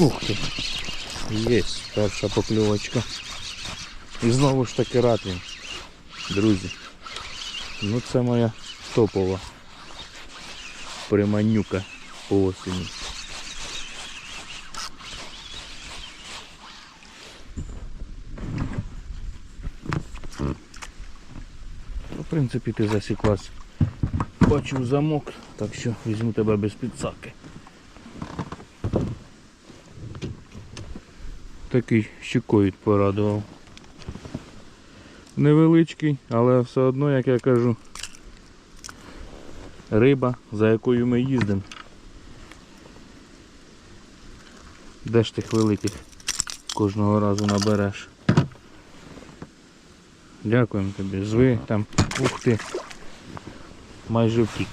Ух ти. Є перша покльовочка. І знову ж таки ратвін. Друзі. Ну це моя топова приманюка по осені. Ну, В принципі, ти засіклась. Бачу замок, так що візьму тебе без підсаки. Такий щекоїд порадував. Невеличкий, але все одно, як я кажу, риба, за якою ми їздимо. Де ж тих великих кожного разу набереш? Дякуємо тобі. Зви там. Ух ти. Майже втік.